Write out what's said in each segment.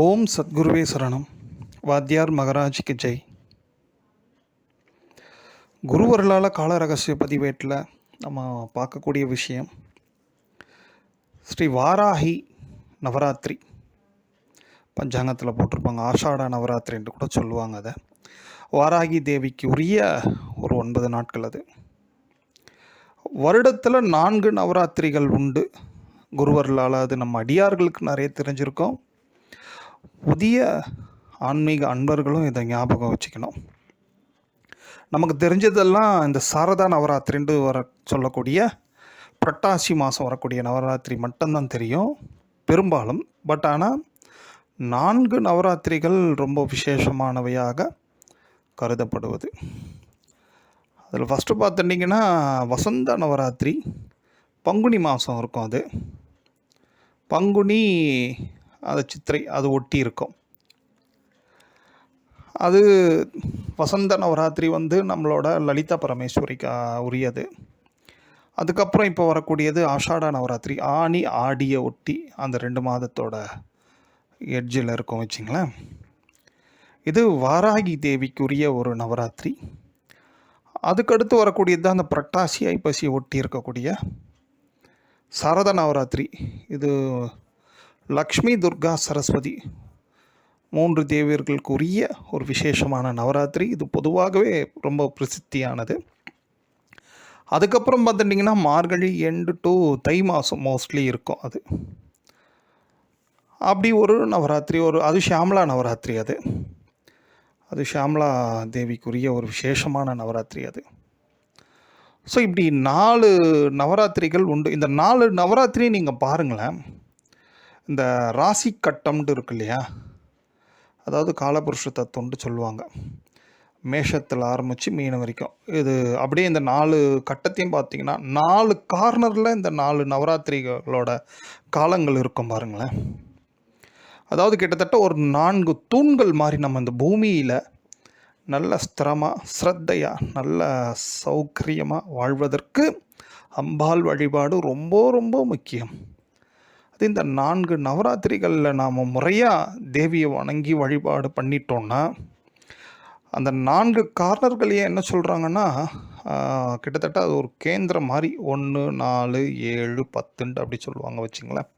ஓம் சத்குருவே சரணம். வாத்தியார் மகராஜிக்கு ஜெய். குருவர்களால் கால ரகசிய பதிவேட்டில் நம்ம பார்க்கக்கூடிய விஷயம் ஸ்ரீ வாராகி நவராத்திரி. பஞ்சாங்கத்தில் போட்டிருப்பாங்க ஆஷாட நவராத்திரின்னு கூட சொல்லுவாங்க அதை. வாராகி தேவிக்கு உரிய ஒரு ஒன்பது நாட்கள் அது. வருடத்தில் நான்கு நவராத்திரிகள் உண்டு. குருவர்களால் அது நம்ம அடியார்களுக்கு நிறைய தெரிஞ்சிருக்கோம். புதிய ஆன்மீக அன்பர்களும் இதை ஞாபகம் வச்சுக்கணும். நமக்கு தெரிஞ்சதெல்லாம் இந்த சாரதா நவராத்திரின்னு வர சொல்லக்கூடிய புரட்டாசி மாதம் வரக்கூடிய நவராத்திரி மட்டும்தான் தெரியும் பெரும்பாலும். பட் ஆனால் நான்கு நவராத்திரிகள் ரொம்ப விசேஷமானவையாக கருதப்படுவது. அதில் ஃபஸ்ட்டு பார்த்துட்டிங்கன்னா வசந்த நவராத்திரி பங்குனி மாதம் இருக்கும் அது. பங்குனி அந்த சித்திரை அது ஒட்டி இருக்கும். அது வசந்த நவராத்திரி வந்து நம்மளோட லலிதா பரமேஸ்வரிக்கு உரியது. அதுக்கப்புறம் இப்போ வரக்கூடியது ஆஷாட நவராத்திரி. ஆனி ஆடியை ஒட்டி அந்த ரெண்டு மாதத்தோட எட்ஜில் இருக்கும் வச்சுங்களேன். இது வாராகி தேவிக்குரிய ஒரு நவராத்திரி. அதுக்கடுத்து வரக்கூடியது தான் அந்த புரட்டாசி ஐப்பசி ஒட்டி இருக்கக்கூடிய சரத நவராத்திரி. இது லக்ஷ்மி துர்கா சரஸ்வதி. மூன்று தேவியர்களுக்கு உரிய ஒரு விசேஷமான நவராத்திரி. இது பொதுவாகவே ரொம்ப பிரசித்தியானது. அதுக்கப்புறம் பார்த்துட்டிங்கன்னா மார்கழி எண்டு டு தை மாதம் மோஸ்ட்லி இருக்கும் அது. அப்படி ஒரு நவராத்திரி ஒரு அது ஷியாமலா நவராத்திரி அது. அது ஷியாமலா தேவிக்குரிய ஒரு விசேஷமான நவராத்திரி அது. ஸோ இப்படி நாலு நவராத்திரிகள் உண்டு. இந்த நாலு நவராத்திரி நீங்கள் பாருங்களேன். இந்த ராசி கட்டம்னு இருக்கு இல்லையா? அதாவது காலபுருஷ தத்துவம்னு சொல்லுவாங்க. மேஷத்தில் ஆரம்பித்து மீன வரைக்கும். இது அப்படியே இந்த நாலு கட்டத்தையும் பார்த்தீங்கன்னா நாலு கார்னரில் இந்த நாலு நவராத்திரிகளோட காலங்கள் இருக்கும் பாருங்களேன். அதாவது கிட்டத்தட்ட ஒரு நான்கு தூண்கள் மாதிரி நம்ம இந்த பூமியில் நல்ல ஸ்திரமாக ஸ்ரத்தையாக நல்ல சௌகரியமாக வாழ்வதற்கு அம்பாள் வழிபாடு ரொம்ப ரொம்ப முக்கியம். அது இந்த நான்கு நவராத்திரிகளில் நாம் முறையாக தேவியை வணங்கி வழிபாடு பண்ணிட்டோன்னா அந்த நான்கு கார்னர்களையே என்ன சொல்கிறாங்கன்னா கிட்டத்தட்ட அது ஒரு கேந்திரம் மாதிரி ஒன்று நாலு ஏழு பத்துன்ட்டு அப்படி சொல்லுவாங்க வச்சுங்களேன்.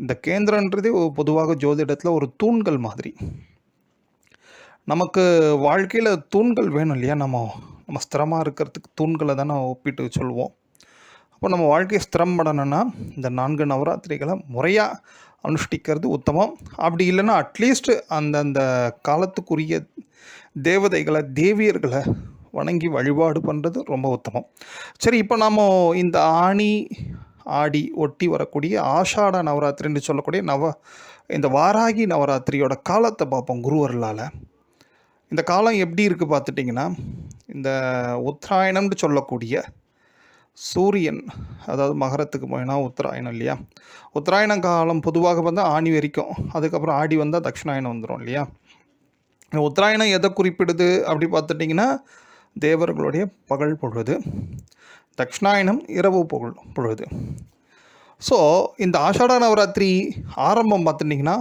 இந்த கேந்திரன்றதே பொதுவாக ஜோதிடத்தில் ஒரு தூண்கள் மாதிரி. நமக்கு வாழ்க்கையில் தூண்கள் வேணும் இல்லையா? நம்ம நம்ம ஸ்திரமாக இருக்கிறதுக்கு தூண்களை தானே ஒப்பிட்டு சொல்லுவோம். இப்போ நம்ம வாழ்க்கையை ஸ்திரம் பண்ணணும்னா இந்த நான்கு நவராத்திரிகளை முறையாக அனுஷ்டிக்கிறது உத்தமம். அப்படி இல்லைன்னா அட்லீஸ்ட் அந்தந்த காலத்துக்குரிய தேவதைகளை தேவியர்களை வணங்கி வழிபாடு பண்ணுறது ரொம்ப உத்தமம். சரி இப்போ நாம் இந்த ஆணி ஆடி ஒட்டி வரக்கூடிய ஆஷாட நவராத்திரின்னு சொல்லக்கூடிய நவ இந்த வாராகி நவராத்திரியோட காலத்தை பார்ப்போம் குருவர்களால். இந்த காலம் எப்படி இருக்குது பார்த்துட்டிங்கன்னா இந்த உத்தராயணம்னு சொல்லக்கூடிய சூரியன் அதாவது மகரத்துக்கு போயினா உத்தராயணம் இல்லையா? உத்தராயண காலம் பொதுவாக வந்தால் ஆணி வரைக்கும். அதுக்கப்புறம் ஆடி வந்தால் தட்சிணாயணம் வந்துடும் இல்லையா? உத்தராயணம் எதை குறிப்பிடுது அப்படி பார்த்துட்டிங்கன்னா தேவர்களுடைய பகல் பொழுது தட்சிணாயனம் இரவு புகழ் பொழுது. ஸோ இந்த ஆஷாட நவராத்திரி ஆரம்பம் பார்த்துட்டிங்கன்னா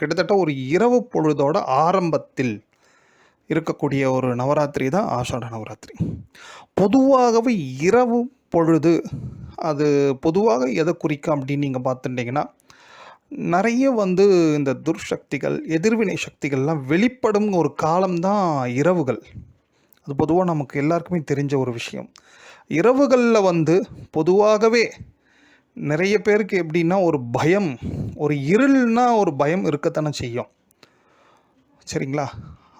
கிட்டத்தட்ட ஒரு இரவு பொழுதோட ஆரம்பத்தில் இருக்கக்கூடிய ஒரு நவராத்திரி தான் ஆஷாட நவராத்திரி. பொதுவாகவே இரவு பொழுது அது பொதுவாக எதை குறிக்கும் அப்படின்னு நீங்கள் பார்த்துட்டிங்கன்னா நிறைய வந்து இந்த துர்சக்திகள் எதிர்வினை சக்திகள்லாம் வெளிப்படும் ஒரு காலம்தான் இரவுகள். அது பொதுவாக நமக்கு எல்லாருக்குமே தெரிஞ்ச ஒரு விஷயம். இரவுகளில் வந்து பொதுவாகவே நிறைய பேருக்கு எப்படின்னா ஒரு பயம் ஒரு இருள்னா ஒரு பயம் இருக்கத்தானே செய்யும். சரிங்களா?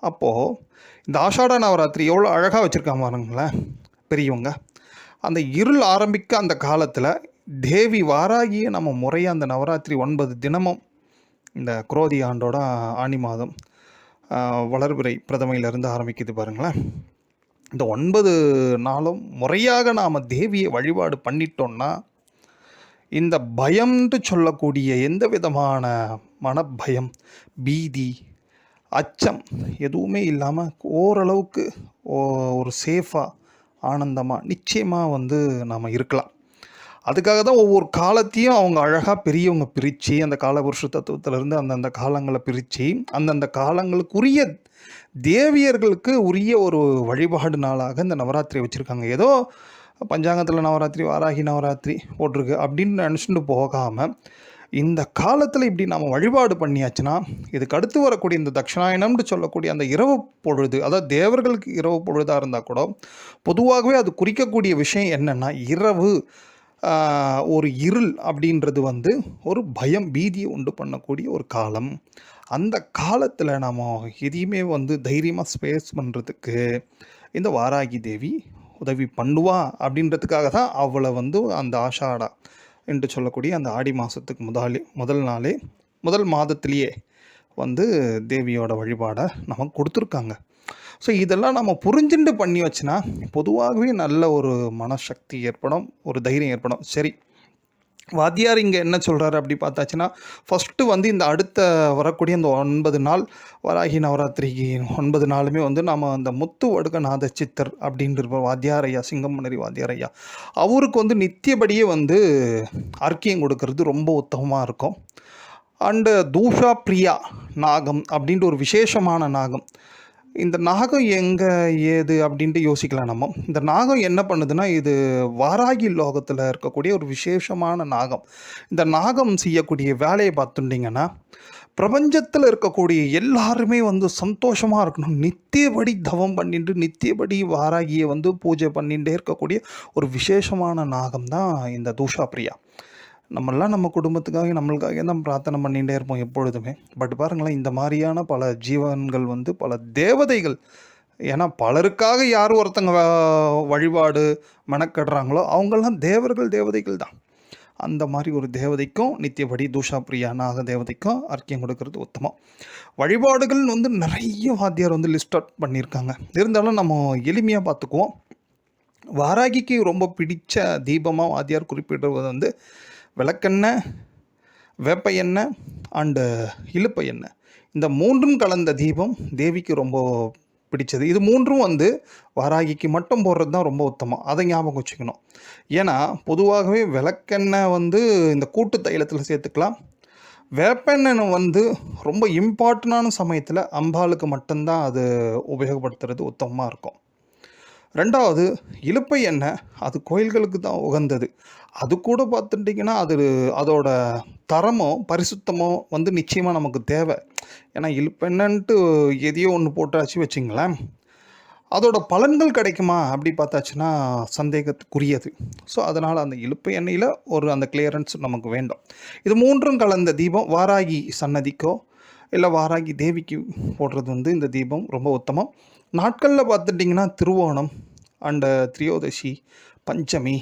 அப்போது இந்த ஆஷாட நவராத்திரி எவ்வளோ அழகாக வச்சுருக்காங்க பாருங்களேன் பெரியவங்க. அந்த இருள் ஆரம்பிக்க அந்த காலத்தில் தேவி வாராகிய நம்ம முறையாக அந்த நவராத்திரி ஒன்பது தினமும் இந்த குரோதி ஆண்டோட ஆணி மாதம் வளர்பிறை பிரதமையிலிருந்து ஆரம்பிக்குது பாருங்களேன். இந்த ஒன்பது நாளும் முறையாக நாம் தேவியை வழிபாடு பண்ணிட்டோம்னா இந்த பயம்ன்ட்டு சொல்லக்கூடிய எந்த விதமான மனப்பயம் பீதி அச்சம் எதுவுமே இல்லாமல் ஓரளவுக்கு ஒரு சேஃபாக ஆனந்தமாக நிச்சயமாக வந்து நாம் இருக்கலாம். அதுக்காக தான் ஒவ்வொரு காலத்தையும் அவங்க அழகாக பெரியவங்க பிரித்து அந்த காலபுருஷ தத்துவத்திலேருந்து அந்தந்த காலங்களை பிரித்து அந்தந்த காலங்களுக்குரிய தேவியர்களுக்கு உரிய ஒரு வழிபாடு நாளாக இந்த நவராத்திரி வச்சுருக்காங்க. ஏதோ பஞ்சாங்கத்தில் நவராத்திரி வாராகி நவராத்திரி போட்டிருக்கு அப்படின்னு நினச்சிட்டு போகாமல் இந்த காலத்தில் இப்படி நாம் வழிபாடு பண்ணியாச்சுன்னா இதுக்கு அடுத்து வரக்கூடிய இந்த தட்சிணாயனம்னு சொல்லக்கூடிய அந்த இரவு பொழுது அதாவது தேவர்களுக்கு இரவு பொழுதாக இருந்தால் கூட பொதுவாகவே அது குறிக்கக்கூடிய விஷயம் என்னென்னா இரவு ஒரு இருள் அப்படின்றது வந்து ஒரு பயம் பீதியை உண்டு பண்ணக்கூடிய ஒரு காலம். அந்த காலத்தில் நாம் எதையுமே வந்து தைரியமாக ஸ்பேஸ் பண்ணுறதுக்கு இந்த வாராகி தேவி உதவி பண்ணுவா அப்படின்றதுக்காக தான் அவளை வந்து அந்த ஆஷாடா என்று சொல்லக்கூடிய அந்த ஆடி மாதத்துக்கு முதலே முதல் நாளே முதல் மாதத்திலேயே வந்து தேவியோட வழிபாடை நமக்கு கொடுத்துருக்காங்க. ஸோ இதெல்லாம் நம்ம புரிஞ்சுண்டு பண்ணி வச்சுனா பொதுவாகவே நல்ல ஒரு மனசக்தி ஏற்படும் ஒரு தைரியம் ஏற்படும். சரி வாத்தியார் இங்கே என்ன சொல்கிறாரு அப்படி பார்த்தாச்சுன்னா ஃபஸ்ட்டு வந்து இந்த அடுத்த வரக்கூடிய இந்த ஒன்பது நாள் வராகி நவராத்திரிக்கு ஒன்பது நாளுமே வந்து நம்ம அந்த முத்து வடுகநாத சித்தர் அப்படின்ற வாத்தியார் ஐயா சிங்கம்மனரி வாத்தியார் ஐயா அவருக்கு வந்து நித்தியபடியே வந்து அர்க்கியம் கொடுக்கறது ரொம்ப உத்தமமாக இருக்கும். அண்டு தூஷா பிரியா நாகம் அப்படின்ற ஒரு விசேஷமான நாகம். இந்த நாகம் எங்கே ஏது அப்படின்ட்டு யோசிக்கலாம் நம்ம. இந்த நாகம் என்ன பண்ணுதுன்னா இது வாராகி லோகத்தில் இருக்கக்கூடிய ஒரு விசேஷமான நாகம். இந்த நாகம் செய்யக்கூடிய வேலையை பார்த்துட்டிங்கன்னா பிரபஞ்சத்தில் இருக்கக்கூடிய எல்லாருமே வந்து சந்தோஷமாக இருக்கணும். நித்தியபடி தவம் பண்ணிட்டு நித்தியபடி வாராகியை வந்து பூஜை பண்ணிகிட்டே இருக்கக்கூடிய ஒரு விசேஷமான நாகம் தான் இந்த தூஷா பிரியா நம்மெல்லாம் நம்ம குடும்பத்துக்காக நம்மளுக்காக தான் பிரார்த்தனை பண்ணிகிட்டே இருப்போம் எப்பொழுதுமே. பட் பாருங்களேன் இந்த மாதிரியான பல ஜீவன்கள் வந்து பல தேவதைகள் ஏன்னா பலருக்காக யார் ஒருத்தங்க வழிபாடு மெனக்கடுறாங்களோ அவங்கெல்லாம் தேவர்கள் தேவதைகள் தான். அந்த மாதிரி ஒரு தேவதைக்கும் நித்தியபடி தூஷா பிரியா நாக தேவதைக்கும் அர்க்கியம் கொடுக்கறது உத்தமம். வழிபாடுகள் வந்து நிறைய வாத்தியார் வந்து லிஸ்ட் அவுட் பண்ணியிருக்காங்க. இருந்தாலும் நம்ம எளிமையாக பார்த்துக்குவோம். வாராகிக்கு ரொம்ப பிடித்த தீபமாக வாத்தியார் குறிப்பிடுவது வந்து விளக்கெண்ணெய் வேப்ப எண்ணெய் அண்டு இழுப்ப எண்ணெய் இந்த மூன்றும் கலந்த தீபம் தேவிக்கு ரொம்ப பிடிச்சது. இது மூன்றும் வந்து வாராகிக்கு மட்டும் போடுறது தான் ரொம்ப உத்தமம். அதை ஞாபகம் வச்சுக்கணும். ஏன்னா பொதுவாகவே விளக்கெண்ணெய் வந்து இந்த கூட்டு தைலத்தில் சேர்த்துக்கலாம். வேப்பெண்ணெய் வந்து ரொம்ப இம்பார்ட்டண்டான சமயத்தில் அம்பாளுக்கு மட்டும்தான் அது உபயோகப்படுத்துறது உத்தமமாக இருக்கும். ரெண்டாவது இழுப்பை எண்ணெய் அது கோயில்களுக்கு தான் உகந்தது. அது கூட பார்த்துட்டிங்கன்னா அது அதோட தரமோ பரிசுத்தமோ வந்து நிச்சயமாக நமக்கு தேவை. ஏன்னா இழுப்பெண்ணன்ட்டு எதையோ ஒன்று போட்டாச்சு வச்சிங்களேன். அதோட பலன்கள் கிடைக்குமா அப்படி பார்த்தாச்சுன்னா சந்தேகத்துக்குரியது. ஸோ அதனால் அந்த இழுப்பு எண்ணெயில் ஒரு அந்த கிளியரன்ஸ் நமக்கு வேண்டும். இது மூன்றும் கலந்த தீபம் வாராகி சன்னதிக்கோ இல்லை வாராகி தேவிக்கு போடுறது வந்து இந்த தீபம் ரொம்ப உத்தமம். நாட்களில் பார்த்துட்டிங்கன்னா திருவோணம் அண்ட் திரியோதசி பஞ்சமி.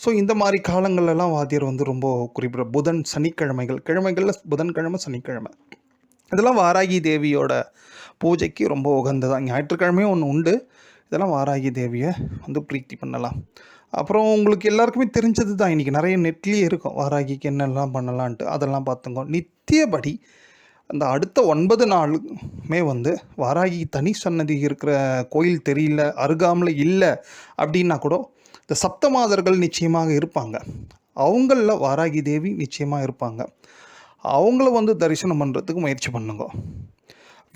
ஸோ இந்த மாதிரி காலங்கள்லாம் வாத்தியார் வந்து ரொம்ப குறிப்பிட புதன் சனிக்கிழமைகள் கிழமைகளில் புதன்கிழமை சனிக்கிழமை. இதெல்லாம் வாராகி தேவியோட பூஜைக்கு ரொம்ப உகந்ததான். ஞாயிற்றுக்கிழமையும் ஒன்று உண்டு. இதெல்லாம் வாராகி தேவியை வந்து பிரீத்தி பண்ணலாம். அப்புறம் உங்களுக்கு எல்லாருக்குமே தெரிஞ்சது தான் இன்றைக்கி நிறைய நெட்லேயே இருக்கும். வாராகிக்கு என்னெல்லாம் பண்ணலான்ட்டு. அதெல்லாம் பார்த்துங்க. நித்தியபடி அந்த அடுத்த ஒன்பது நாளுமே வந்து வாராகி தனி சன்னதி இருக்கிற கோயில் தெரியல அருகாமல் இல்லை அப்படின்னா கூட இந்த சப்தமாதர்கள் நிச்சயமாக இருப்பாங்க. அவங்களில் வாராகி தேவி நிச்சயமாக இருப்பாங்க. அவங்கள வந்து தரிசனம் பண்ணுறதுக்கு முயற்சி பண்ணுங்க.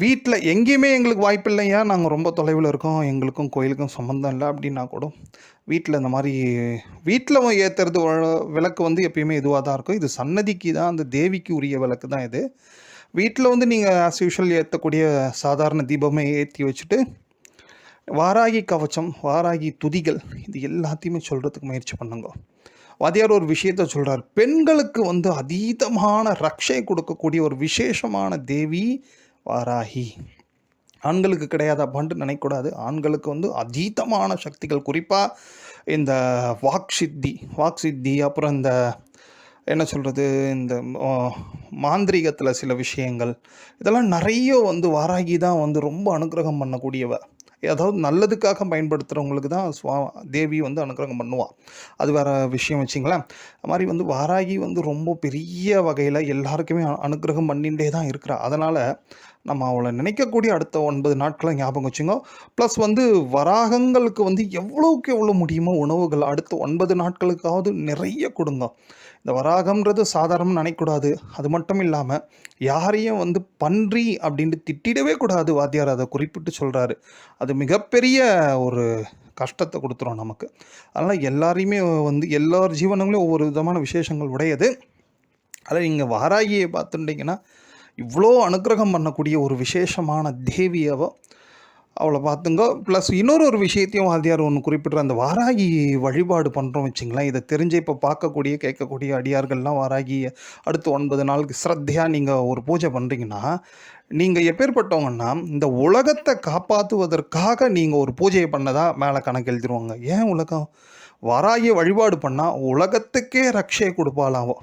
வீட்டில் எங்கேயுமே எங்களுக்கு வாய்ப்பு இல்லையா? நாங்கள் ரொம்ப தொலைவில் இருக்கோம் எங்களுக்கும் கோயிலுக்கும் சம்மந்தம் இல்லை அப்படின்னா கூட வீட்டில் இந்த மாதிரி வீட்டில் ஏற்றுறது விளக்கு வந்து எப்பயுமே இதுவாக தான் இருக்கும். இது சன்னதிக்கு தான் அந்த தேவிக்கு உரிய விளக்கு தான் இது. வீட்டில் வந்து நீங்கள் ஆஸ் யூஷுவல் ஏற்றக்கூடிய சாதாரண தீபமே ஏற்றி வச்சுட்டு வாராகி கவச்சம் வாராகி துதிகள் இது எல்லாத்தையுமே சொல்கிறதுக்கு முயற்சி பண்ணுங்க. வாதியார் ஒரு விஷயத்த சொல்கிறார் பெண்களுக்கு வந்து அதீதமான ரக்ஷை கொடுக்கக்கூடிய ஒரு விசேஷமான தேவி வாராகி. ஆண்களுக்கு கிடையாதாப்பான்ட்டு நினைக்கக்கூடாது. ஆண்களுக்கு வந்து அதீதமான சக்திகள் குறிப்பாக இந்த வாக் சித்தி வாக் சித்தி அப்புறம் இந்த என்ன சொல்கிறது இந்த மாந்திரீகத்தில் சில விஷயங்கள் இதெல்லாம் நிறைய வந்து வாராகி தான் வந்து ரொம்ப அனுக்கிரகம் பண்ணக்கூடியவ. அதாவது நல்லதுக்காக பயன்படுத்துகிறவங்களுக்கு தான் சுவா தேவி வந்து அனுக்கிரகம் பண்ணுவாள் அது வேறு விஷயம் வச்சிங்களேன். அது மாதிரி வந்து வாராகி வந்து ரொம்ப பெரிய வகையில் எல்லாருக்குமே அனுகிரகம் அனுக்கிரகம் பண்ணிகிட்டே தான் இருக்கிறா. அதனால் நம்ம அவளை நினைக்கக்கூடிய அடுத்த ஒன்பது நாட்களை ஞாபகம் வச்சுங்க. ப்ளஸ் வந்து வராகங்களுக்கு வந்து எவ்வளோக்கு எவ்வளோ முடியுமோ உணவுகள் அடுத்த ஒன்பது நாட்களுக்காவது நிறைய கொடுங்க. இந்த வராகம்ன்றது சாதாரணம் நினைக்கக்கூடாது. அது மட்டும் இல்லாமல் யாரையும் வந்து பன்றி அப்படின்ட்டு திட்டிடவே கூடாது வாத்தியார் அதை குறிப்பிட்டு சொல்கிறாரு அது மிகப்பெரிய ஒரு கஷ்டத்தை கொடுத்துரும் நமக்கு. அதனால் எல்லாரையுமே வந்து எல்லார் ஜீவனங்களும் ஒவ்வொரு விதமான விசேஷங்கள் உடையது. அதில் நீங்கள் வாராகியை பார்த்துட்டிங்கன்னா இவ்வளோ அனுக்கிரகம் பண்ணக்கூடிய ஒரு விசேஷமான தேவியவோ அவளை பார்த்துங்க. ப்ளஸ் இன்னொரு ஒரு விஷயத்தையும் வாத்தியார் ஒன்று குறிப்பிட்ற அந்த வாராகி வழிபாடு பண்ணுறோம் வச்சுங்களேன். இதை தெரிஞ்சு இப்போ பார்க்கக்கூடிய கேட்கக்கூடிய அடியார்கள்லாம் வாராகி அடுத்து ஒன்பது நாளுக்கு ஸ்ரத்தையாக நீங்கள் ஒரு பூஜை பண்ணுறீங்கன்னா நீங்கள் எப்பேற்பட்டவங்கன்னா இந்த உலகத்தை காப்பாற்றுவதற்காக நீங்கள் ஒரு பூஜையை பண்ணதாக மேலே கணக்கு எழுதிடுவாங்க ஏன் உலகம்? வாராகிய வழிபாடு பண்ணால் உலகத்துக்கே ரக்ஷையை கொடுப்பாளாவோ?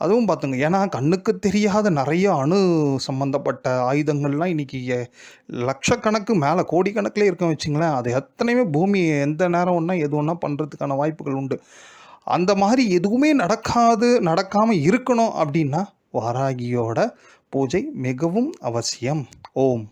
அதுவும் பார்த்துங்க ஏன்னா கண்ணுக்கு தெரியாத நிறைய அணு சம்மந்தப்பட்ட ஆயுதங்கள்லாம் இன்றைக்கி லட்சக்கணக்கு மேலே கோடிக்கணக்கில் இருக்க வச்சிங்களேன். அது எத்தனையுமே பூமி எந்த நேரம் ஒன்றா எது ஒன்றா பண்ணுறதுக்கான வாய்ப்புகள் உண்டு. அந்த மாதிரி எதுவுமே நடக்காது நடக்காமல் இருக்கணும் அப்படின்னா வாராகியோட பூஜை மிகவும் அவசியம். ஓம்.